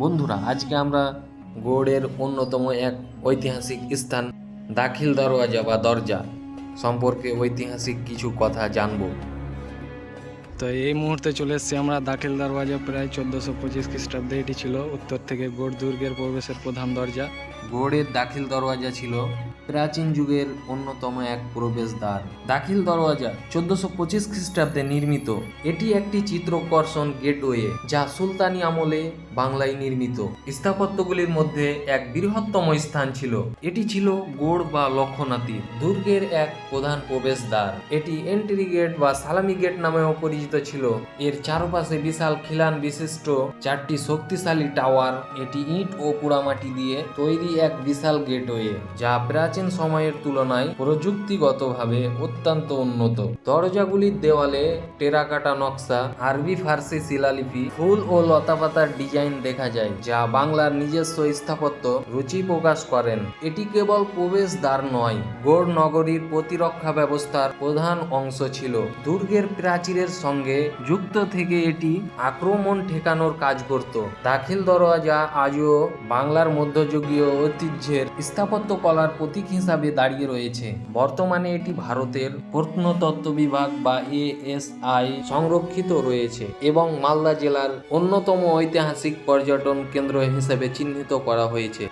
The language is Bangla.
বন্ধুরা আজকে আমরা গৌড়ের অন্যতম এক ঐতিহাসিক স্থান দাখিল দরওয়াজা বা দরজা সম্পর্কে ঐতিহাসিক কিছু কথা জানব। তো এই মুহূর্তে চলে এসেছি আমরা দাখিল দরওয়াজা প্রায় চোদ্দোশো পঁচিশ খ্রিস্টাব্দে। এটি ছিল উত্তর থেকে গোড় দুর্গের প্রবেশের প্রধান দরজা। গৌড়ের দাখিল দরওয়াজা ছিল প্রাচীন যুগের অন্যতম এক প্রবেশদ্বার। দাখিল দরওয়াজা চোদ্দশো পঁচিশ খ্রিস্টাব্দে নির্মিত। এটি একটি চিত্রকর্ষণ গেটওয়ে যা সুলতানি আমলে বাংলায় নির্মিত। স্থাপত্যগুলির মধ্যে এক বৃহত্তম স্থান ছিল। এটি ছিল গোড় বা লক্ষণাতীর দুর্গের এক প্রধান প্রবেশদ্বার। এটি এন্ট্রি গেট বা সালামি গেট নামেও পরিচিত ছিল। এর চারপাশে বিশাল খিলান বিশিষ্ট চারটি শক্তিশালী টাওয়ার, এটি ইট ও পোড়ামাটি দিয়ে তৈরি এক বিশাল গেটওয়ে, যা প্রাচীন সময়ের তুলনায় প্রযুক্তিগতভাবে অত্যন্ত উন্নত। দরজাগুলির দেওয়ালে টেরাকাটা নকশা আরবি ফার্সি শিলালিপি, ফুল ও লতাপাতার ডিজাইন দেখা যায়, যা বাংলার নিজস্ব স্থাপত্য রুচি প্রকাশ করেন। এটি কেবল প্রবেশদ্বার নয় গৌড় নগরীর প্রতিরক্ষা ব্যবস্থার প্রধান অংশ ছিল। দুর্গের প্রাচীরের সঙ্গে যুক্ত থেকে এটি আক্রমণ ঠেকানোর কাজ করত। দাখিল দরওয়াজা আজও বাংলার মধ্যযুগীয় ঐতিহ্যের স্থাপত্য কলার প্রতীক হিসাবে দাঁড়িয়ে রয়েছে। বর্তমানে এটি ভারতের প্রত্নতত্ত্ব বিভাগ বা এএসআই সংরক্ষিত রয়েছে এবং মালদা জেলার অন্যতম ঐতিহাসিক পর্যটন কেন্দ্র হিসেবে চিহ্নিত করা হয়েছে।